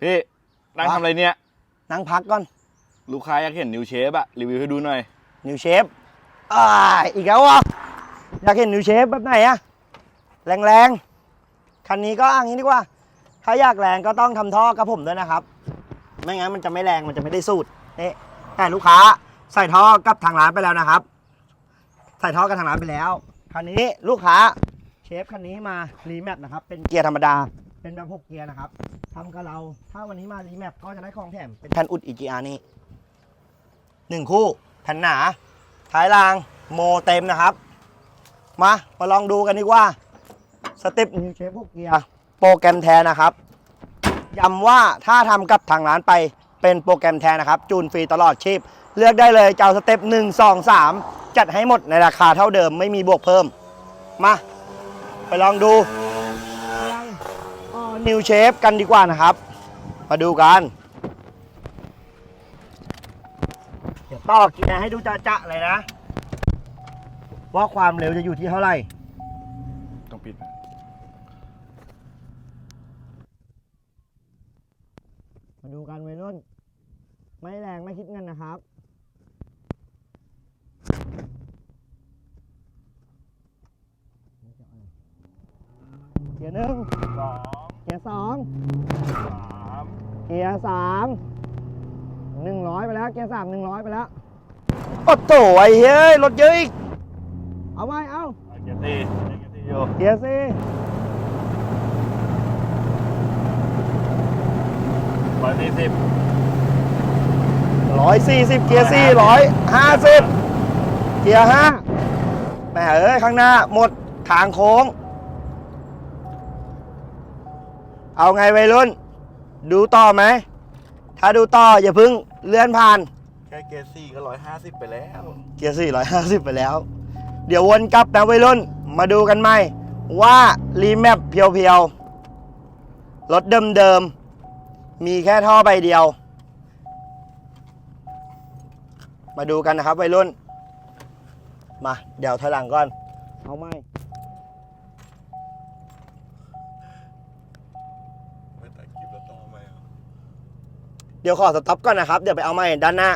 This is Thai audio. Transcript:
พี่นั่งทำอะไรเนี่ย นั่งพักก่อน ลูกค้าอยากเห็นนิวเชฟอะรีวิวให้ดูหน่อย นิวเชฟอ่าอีกแล้วอะอยากเห็นนิวเชฟแบบไหนอะแรงๆคันนี้ก็อ่างนี้ดีกว่า ถ้าอยากแรงก็ต้องทำท่อกับผมด้วยนะครับ ไม่งั้นมันจะไม่แรงมันจะไม่ได้สูตรนี่แต่ลูกค้าใส่ท่อกับทางร้านไปแล้วนะครับ ใส่ท่อกับทางร้านไปแล้วคันนี้ลูกค้าเชฟคันนี้มารีแมปนะครับ เป็นเกียร์ธรรมดา เป็นแบบหกเกียร์นะครับทำกับเราถ้าวันนี้มารีแมปก็จะได้ของแถมเป็นแผ่นอุดอีกอานี่หนึ่งคู่ แผ่นหนา ท้ายรางโมเต็มนะครับ มามาลองดูกันดีกว่าสเต็ปนิวเชฟพวกเกียร์โปรแกรมแท้นะครับย้ำว่าถ้าทำกับทางร้านไปเป็นโปรแกรมแท้นะครับ จูนฟรีตลอดชีพ เลือกได้เลยจะเอาสเต็ป1 2 3จัดให้หมดในราคาเท่าเดิมไม่มีบวกเพิ่ม มา ไปลองดู นิวเชฟกันดีกว่านะครับ มาดูกัน เดี๋ยวต่อเกียร์ให้ดูจะๆเลยนะ ว่าความเร็วจะอยู่ที่เท่าไหร่ ต้องปิดมาดูกันวัยรุ่น ไม่แรงไม่คิดเงินนะครับเกียร์หนึ่งสองเกียร์สองสามเกียร์สามหนึ่งร้อยไปแล้ว เกียร์สามหนึ่งร้อยไปแล้ว โอ้โถไอ้เฮ้ยรถเยอะอีกเอาไหมเอาเอาเกียร์สี่เกียร์สี่อยู่เกียร์สี่ร้อยสี่สิบร้อยสี่สิบเกียร์สี่ร้อยห้าสิบเกียร์ห้าแหม่เอ้ยข้างหน้าหมดทางโค้ง เอาไงวัยรุ่น ดูต่อไหม ถ้าดูต่ออย่าเพึ่งเลื่อนผ่าน แค่เกียร์สี่ก็ร้อยห้าสิบไปแล้ว เกียร์450ไปแล้ว เดี๋ยววนกลับนะวัยรุ่น มาดูกันใหม่ ว่ารีแมปเพียวๆ รถเดิมๆ มีแค่ท่อใบเดียว มาดูกันนะครับวัยรุ่น มา เดี๋ยวถอยหลังก่อน เอาไหม ดี๋ยวขอสต็อปก่อนนะครับ เดี๋ยวไปเอาใหม่ด้านหน้า